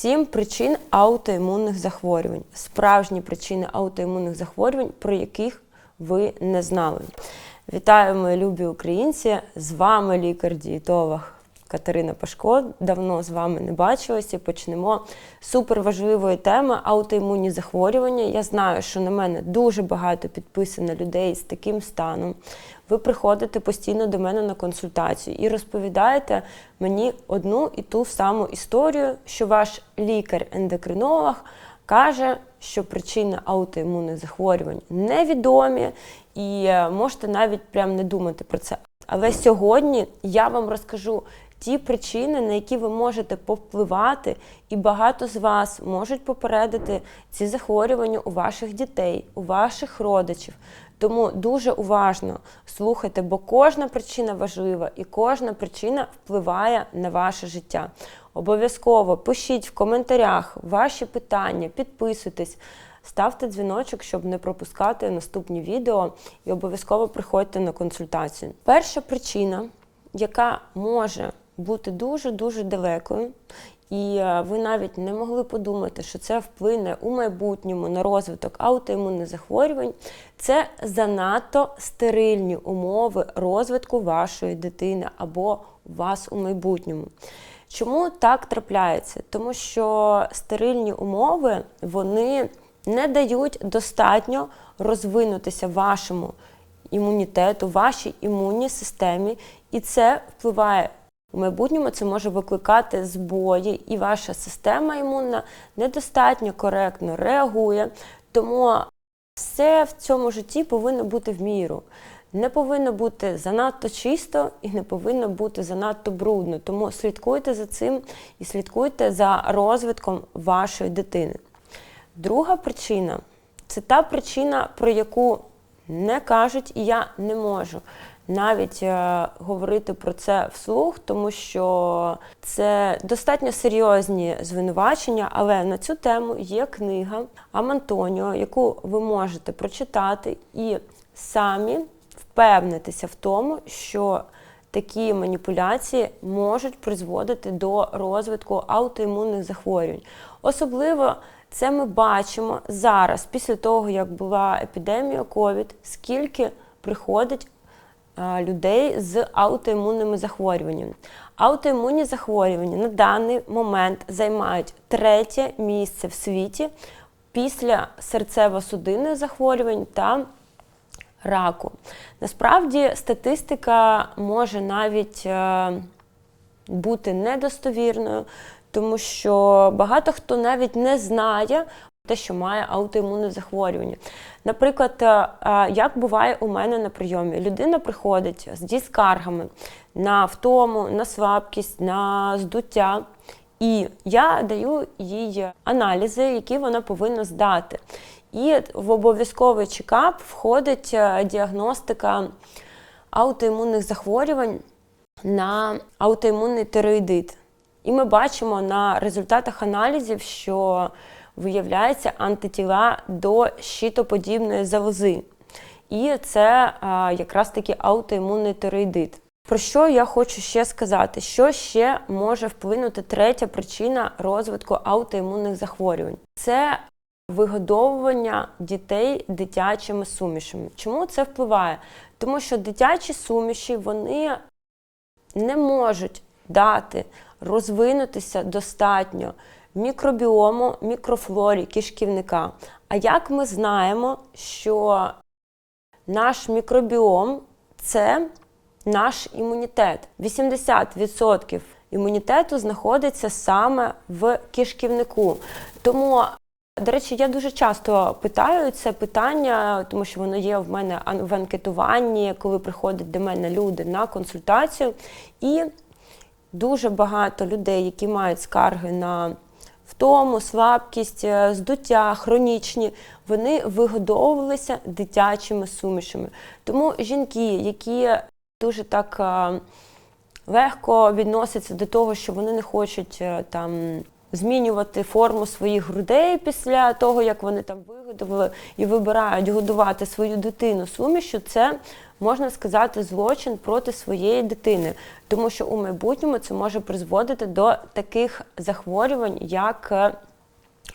Сім причин аутоімунних захворювань. Справжні причини аутоімунних захворювань, про яких ви не знали. Вітаю, мої любі українці! З вами лікар-дієтолог Катерина Пашко. Давно з вами не бачилася. Почнемо з суперважливої теми аутоімунні захворювання. Я знаю, що на мене дуже багато підписано людей з таким станом. Ви приходите постійно до мене на консультацію і розповідаєте мені одну і ту саму історію, що ваш лікар-ендокринолог каже, що причини аутоімунних захворювань невідомі, і е, можете навіть прям не думати про це. Але сьогодні я вам розкажу ті причини, на які ви можете повпливати, і багато з вас можуть попередити ці захворювання у ваших дітей, у ваших родичів. Тому дуже уважно слухайте, бо кожна причина важлива і кожна причина впливає на ваше життя. Обов'язково пишіть в коментарях ваші питання, підписуйтесь, ставте дзвіночок, щоб не пропускати наступні відео, і обов'язково приходьте на консультацію. Перша причина, яка може бути дуже-дуже далекою, і е, ви навіть не могли подумати, що це вплине у майбутньому на розвиток аутоімунних захворювань. Це занадто стерильні умови розвитку вашої дитини або вас у майбутньому. Чому так трапляється? Тому що стерильні умови вони не дають достатньо розвинутися вашому імунітету, вашій імунній системі, і це впливає у майбутньому це може викликати збої, і ваша система імунна недостатньо коректно реагує. Тому все в цьому житті повинно бути в міру. Не повинно бути занадто чисто і не повинно бути занадто брудно. Тому слідкуйте за цим і слідкуйте за розвитком вашої дитини. Друга причина це та причина, про яку не кажуть, і я не можу навіть е, говорити про це вслух, тому що це достатньо серйозні звинувачення, але на цю тему є книга Амантоніо, яку ви можете прочитати і самі впевнитися в тому, що такі маніпуляції можуть призводити до розвитку аутоімунних захворювань. Особливо це ми бачимо зараз, після того, як була епідемія COVID, скільки приходить людей з аутоімунними захворюваннями. Аутоімунні захворювання на даний момент займають третє місце в світі після серцево-судинних захворювань та раку. Насправді статистика може навіть е, бути недостовірною, тому що багато хто навіть не знає те, що має аутоімунне захворювання. Наприклад, е, е, як буває у мене на прийомі, людина приходить з діскаргами на втому, на слабкість, на здуття. І я даю їй аналізи, які вона повинна здати. І в обов'язковий чекап входить е, діагностика аутоімунних захворювань на аутоімунний тироїдит. І ми бачимо на результатах аналізів, що виявляється антитіла до щитоподібної залози. І це а, якраз таки аутоімунний тироїдит. Про що я хочу ще сказати? Що ще може вплинути третя причина розвитку аутоімунних захворювань? Це вигодовування дітей дитячими сумішами. Чому це впливає? Тому що дитячі суміші вони не можуть дати розвинутися достатньо мікробіому, мікрофлорі кишківника. А як ми знаємо, що наш мікробіом це наш імунітет. 80% імунітету знаходиться саме в кишківнику. Тому до речі, я дуже часто питаю це питання, тому що воно є в мене в анкетуванні, коли приходять до мене люди на консультацію. І дуже багато людей, які мають скарги на втому, слабкість, е, здуття, хронічні, вони вигодовувалися дитячими сумішами. Тому жінки, які дуже так е, легко відносяться до того, що вони не хочуть е, там змінювати форму своїх грудей після того, як вони там вигодували і вибирають годувати свою дитину сумішю, це можна сказати, злочин проти своєї дитини, тому що у майбутньому це може призводити до таких захворювань, як е,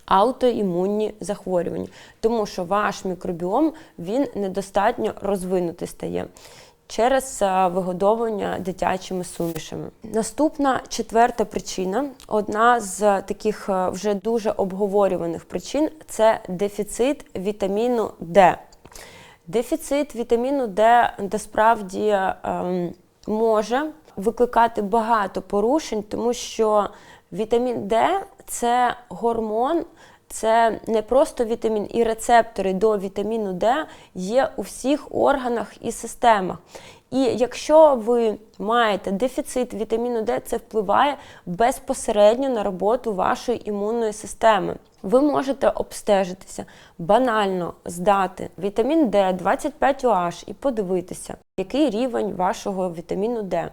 аутоімунні захворювання, тому що ваш мікробіом він недостатньо розвинутий стає. Через е, вигодовування дитячими сумішами. Наступна четверта причина, одна з таких е, вже дуже обговорюваних причин це дефіцит вітаміну Д. Дефіцит вітаміну Д насправді ем, може викликати багато порушень, тому що вітамін Д це гормон, це не просто вітамін, і рецептори до вітаміну Д є у всіх органах і системах. І якщо ви маєте дефіцит вітаміну Д, це впливає безпосередньо на роботу вашої імунної системи. Ви можете обстежитися, банально здати вітамін Д 25 OH і подивитися, який рівень вашого вітаміну Д.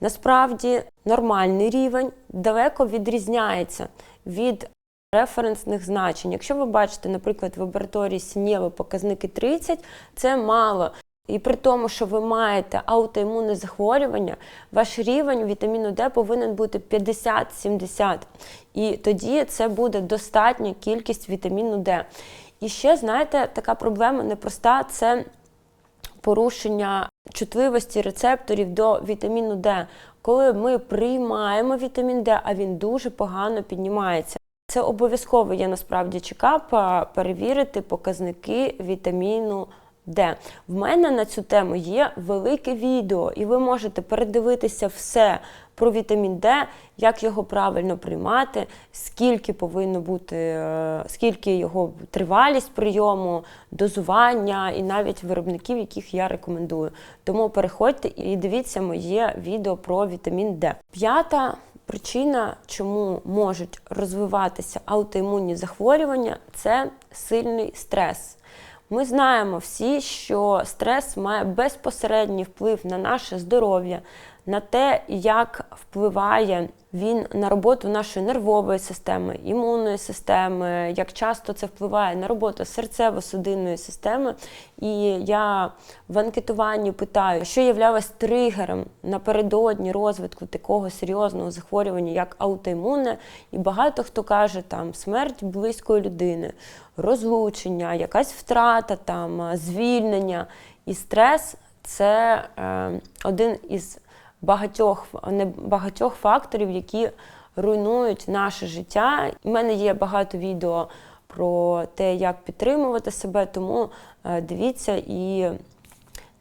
Насправді нормальний рівень далеко відрізняється від референсних значень. Якщо ви бачите, наприклад, в лабораторії Сінєви показники 30, це мало. І при тому, що ви маєте аутоімунне захворювання, ваш рівень вітаміну Д повинен бути 50-70. І тоді це буде достатня кількість вітаміну Д. І ще, знаєте, така проблема непроста це порушення чутливості рецепторів до вітаміну Д. Коли ми приймаємо вітамін Д, а він дуже погано піднімається. Це обов'язково є насправді чекап перевірити показники вітаміну Д. В мене на цю тему є велике відео, і ви можете передивитися все про вітамін Д, як його правильно приймати, скільки повинно бути, е, скільки його тривалість прийому, дозування і навіть виробників, яких я рекомендую. Тому переходьте і дивіться моє відео про вітамін Д. П'ята причина, чому можуть розвиватися аутоімунні захворювання, це сильний стрес. Ми знаємо всі, що стрес має безпосередній вплив на наше здоров'я, на те, як впливає він на роботу нашої нервової системи, імунної системи, як часто це впливає на роботу серцево-судинної системи. І я в анкетуванні питаю, що являлось тригером напередодні розвитку такого серйозного захворювання, як аутоімунне, і багато хто каже, там смерть близької людини, розлучення, якась втрата, там звільнення і стрес це е, один із багатьох багатьох факторів, які руйнують наше життя. У мене є багато відео про те, як підтримувати себе, тому е, дивіться і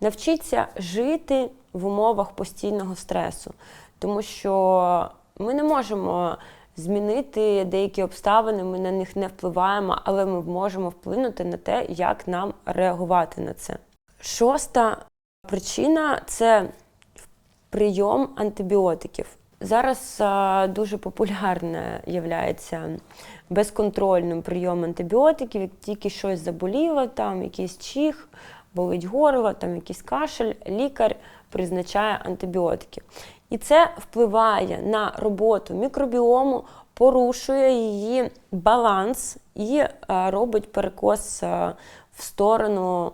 навчіться жити в умовах постійного стресу, тому що ми не можемо. Змінити деякі обставини, ми на них не впливаємо, але ми можемо вплинути на те, як нам реагувати на це. Шоста причина це прийом антибіотиків. Зараз а, дуже популярне є безконтрольним прийом антибіотиків, як тільки щось заболіло, там якийсь чих, болить горло, там якийсь кашель, лікар призначає антибіотики. І це впливає на роботу мікробіому, порушує її баланс і а, робить перекос а, в сторону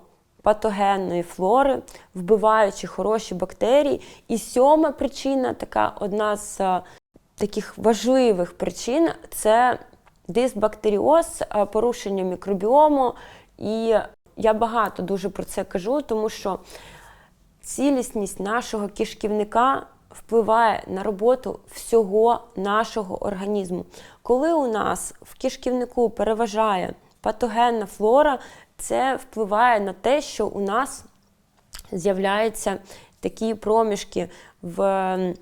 патогенної флори, вбиваючи хороші бактерії. І сьома причина, така одна з а, таких важливих причин це дисбактеріоз, а, порушення мікробіому. І я багато дуже про це кажу, тому що цілісність нашого кишківника. Впливає на роботу всього нашого організму. Коли у нас в кишківнику переважає патогенна флора, це впливає на те, що у нас з'являються такі проміжки в.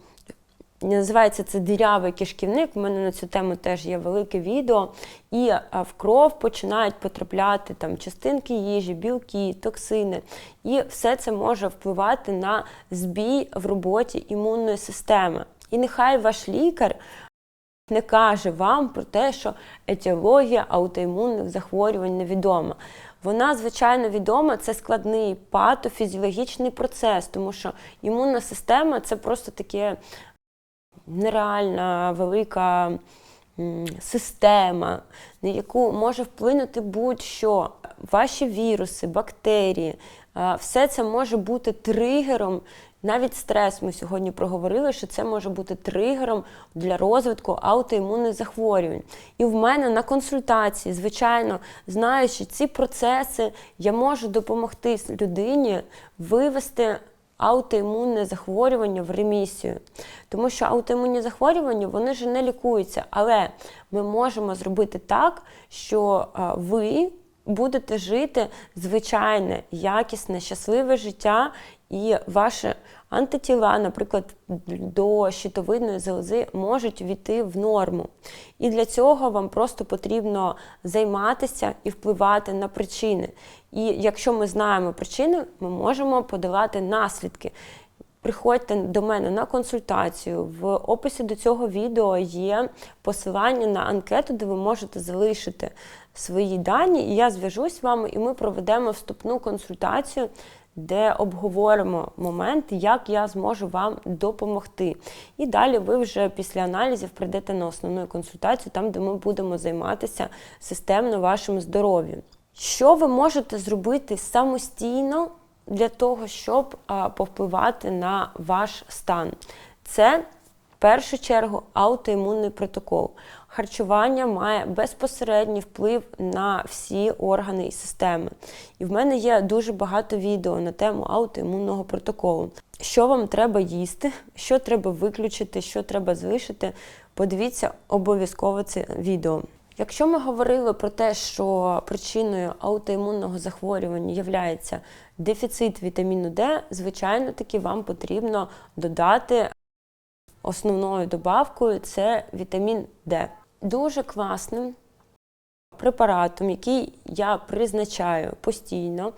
Називається це дирявий кишківник. У мене на цю тему теж є велике відео. І в кров починають потрапляти там частинки їжі, білки, токсини. І все це може впливати на збій в роботі імунної системи. І нехай ваш лікар не каже вам про те, що етіологія аутоімунних захворювань невідома. Вона, звичайно, відома, це складний патофізіологічний процес, тому що імунна система це просто таке нереальна велика система, на яку може вплинути будь-що, ваші віруси, бактерії, все це може бути тригером. Навіть стрес ми сьогодні проговорили, що це може бути тригером для розвитку аутоімунних захворювань. І в мене на консультації, звичайно, знаючи ці процеси, я можу допомогти людині вивести аутоімунне захворювання в ремісію. Тому що аутоімунні захворювання вони ж не лікуються, але ми можемо зробити так, що ви будете жити звичайне, якісне, щасливе життя, і ваші антитіла, наприклад, до щитовидної залози можуть війти в норму. І для цього вам просто потрібно займатися і впливати на причини. І якщо ми знаємо причини, ми можемо подолати наслідки. Приходьте до мене на консультацію. В описі до цього відео є посилання на анкету, де ви можете залишити свої дані, і я зв'яжусь з вами, і ми проведемо вступну консультацію, де обговоримо момент, як я зможу вам допомогти. І далі ви вже після аналізів прийдете на основну консультацію, там, де ми будемо займатися системно вашим здоров'ям. Що ви можете зробити самостійно для того, щоб повпливати на ваш стан? Це в першу чергу аутоімунний протокол. Харчування має безпосередній вплив на всі органи і системи. І в мене є дуже багато відео на тему аутоімунного протоколу. Що вам треба їсти, що треба виключити, що треба залишити. Подивіться обов'язково це відео. Якщо ми говорили про те, що причиною аутоімунного захворювання є дефіцит вітаміну Д, звичайно таки вам потрібно додати основною добавкою це вітамін Д. Дуже класним препаратом, який я призначаю постійно,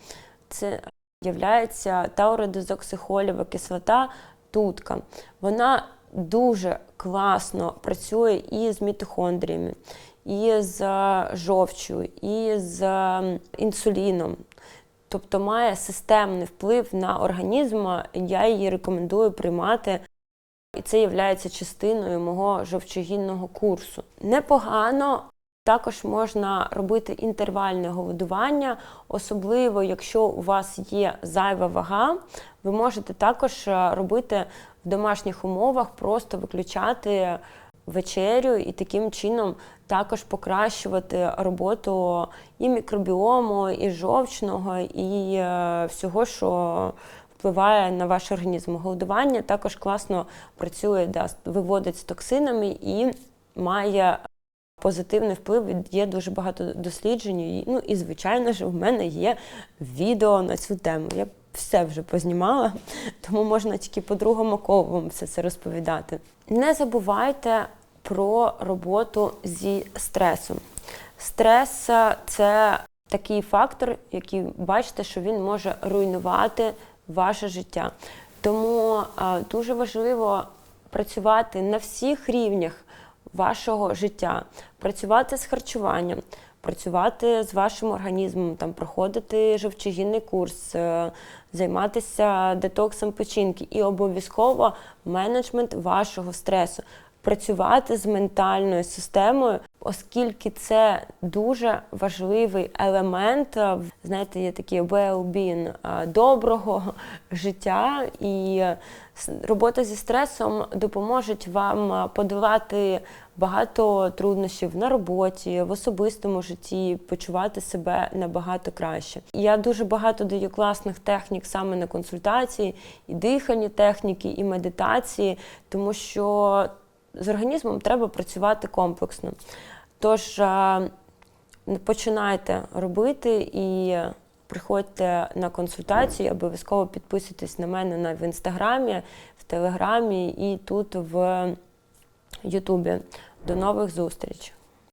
це є тауродезоксихолєва кислота тутка. Вона дуже класно працює і з мітохондріями, і з жовчю, і з інсуліном. Тобто має системний вплив на організм, я її рекомендую приймати і це є частиною мого жовчогінного курсу. Непогано також можна робити інтервальне голодування, особливо якщо у вас є зайва вага, ви можете також е, робити в домашніх умовах, просто виключати вечерю і таким чином також покращувати роботу і мікробіому, і жовчного, і е, всього, що впливає на ваш організм. Голодування також класно працює, да, виводить з токсинами і має позитивний вплив. Є дуже багато досліджень. Ну і, звичайно ж, в мене є відео на цю тему. Я все вже познімала, тому можна тільки по другому колу вам все це розповідати. Не забувайте про роботу зі стресом. Стрес це такий фактор, який бачите, що він може руйнувати ваше життя. Тому дуже важливо працювати на всіх рівнях вашого життя, працювати з харчуванням, працювати з вашим організмом, там проходити жовчогінний курс, е, займатися детоксом печінки і обов'язково менеджмент вашого стресу працювати з ментальною системою, оскільки це дуже важливий елемент. Е, знаєте, є такий well-being е, доброго життя, і робота зі стресом допоможе вам е, подолати багато труднощів на роботі, в особистому житті, почувати себе набагато краще. Я дуже багато даю класних технік саме на консультації, і дихальні техніки, і медитації, тому що з організмом треба працювати комплексно. Тож починайте робити і приходьте на консультації, обов'язково підписуйтесь на мене на в інстаграмі, в телеграмі і тут в Ютубі. До нових зустрічей!